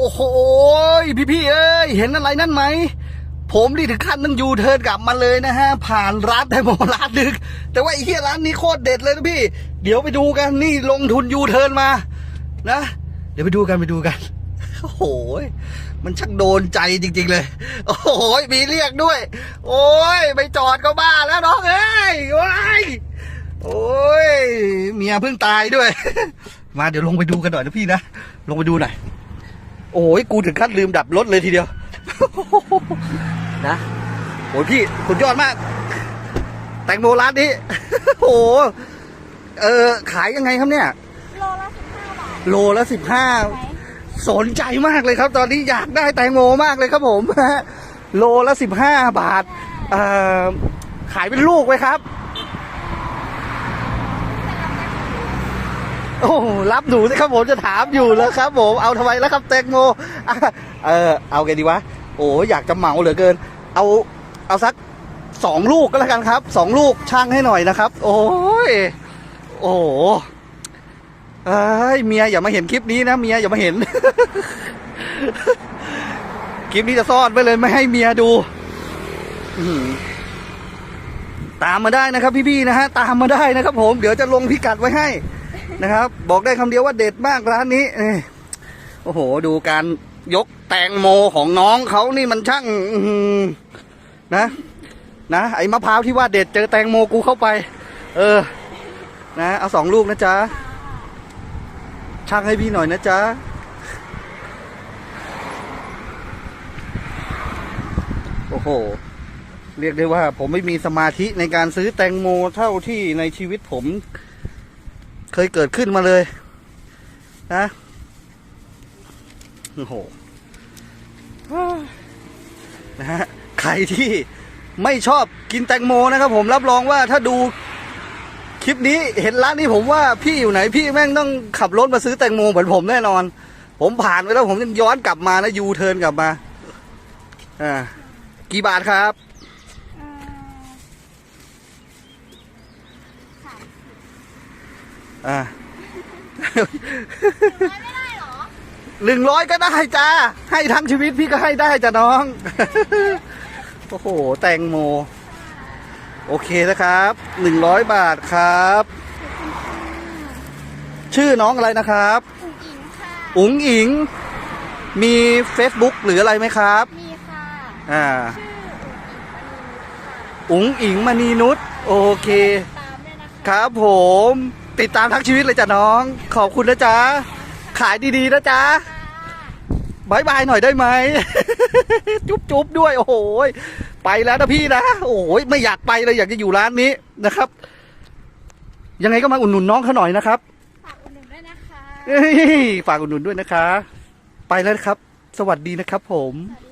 โอ้โหพี่พี่ๆเอ้ยเห็นอะไรนั่นไหม ผมนี่ถึงขั้นต้องยูเทิร์นกลับมาเลยนะฮะ ผ่านร้านแตงโมร้านนึงแต่ว่าไอ้เหี้ยร้านนี้โคตรเด็ดเลยนะพี่ เดี๋ยวไปดูกันนี่ลงทุนยูเทิร์นมา นะ เดี๋ยวไปดูกันไปดูกัน โอ้โหมันช่างโดนใจจริง ๆ เลย โอ้โหมีเรียกด้วย โอ้ยไปจอดก็บ้าแล้วน้องเอ้ยว้ยโอ้ยเมียเพิ่งตายด้วย มาเดี๋ยวลงไปดูกันหน่อยนะพี่นะ ลงไปดูหน่อย อ้ยกูถึงขั้นลืมดับรถเลยทีเดียว นะโอ้ยพี่สุดยอดมาก แตงโมร้านนี้ โอ้โหเออ ขายยังไงครับเนี่ย โลละสิบห้าบาทโลละสิบห้าไหมสนใจมากเลยครับ ตอนนี้อยากได้แตงโมมากเลยครับผมโลละสิบห้าบาท เอ่อขายเป็นลูกไหมครับ โอ้รับหนูสิครับผมจะถามอยู่แล้วครับผมเอาทำไมแล้วครับแตงโมเออเอาไงดีวะโอ้อยากจะเหมาเหลือเกิน เอาเอาสักสองลูกก็แล้วกันครับสองลูกช่างให้หน่อยนะครับ โอ้ยโอ้เอ้ยเมียอย่ามาเห็นคลิปนี้นะเมียอย่ามาเห็น คลิปนี้จะซ่อนไว้เลยไม่ให้เมียดูตามมาได้นะครับพี่ๆนะฮะตามมาได้นะครับผมเดี๋ยวจะลงพิกัดไว้ให้ นะครับ บอกได้คำเดียวว่าเด็ดมากร้านนี้โอ้โห ดูการยกแตงโมของน้องเขานี่มันช่างนะ นะไอ้มะพร้าวที่ว่าเด็ดเจอแตงโมกูเข้าไป เออ นะเอาสองลูกนะจ๊ะช่างให้พี่หน่อยนะจ๊ะโอ้โห เรียกได้ว่าผมไม่มีสมาธิในการซื้อแตงโมเท่าที่ในชีวิตผม เคยเกิดขึ้นมาเลย นะโอ้โหนะฮะใครที่ไม่ชอบกินแตงโมนะครับ ผมรับรองว่าถ้าดูคลิปนี้เห็นร้านนี้ผมว่าพี่อยู่ไหนพี่แม่งต้องขับรถมาซื้อแตงโมเหมือนผมแน่นอน ผมผ่านไปแล้วผมยังย้อนกลับมานะยูเทิร์นกลับมา อ่า กี่บาทครับ อืมสามสิบ อ่าร้อยไม่ได้เหรอหนึ่งร้อยก็ได้จ้า ให้ทั้งชีวิตพี่ก็ให้ได้จ้ะน้อง โอ้โห แตงโม โอเคนะครับหนึ่งร้อยบาทครับ ชื่อน้องอะไรนะครับ อุ๋งอิงค่ะอุ๋งอิงมี Facebook หรืออะไรไหมครับ มีค่ะ อ่าชื่ออุ๋งอิงมณีนุชค่ะอุ๋งอิงมณีนุช โอเคตามด้วยนะคะครับผม ติดตามทั้งชีวิตเลยจ้ะน้อง ขอบคุณนะจ๊ะ ขายดีๆนะจ๊ะบายบายหน่อยได้ไหม จุ๊บจุ๊บด้วย โอ้โหยไปแล้วนะพี่นะโอ้โหยไม่อยากไปเลยอยากจะอยู่ร้านนี้นะครับ ยังไงก็มาอุดหนุนน้องเขาหน่อยนะครับฝากอุดหนุนด้วยนะคะเอ้ยฝากอุดหนุนด้วยนะคะ ไปแล้วนะครับ สวัสดีนะครับผมสวัสดี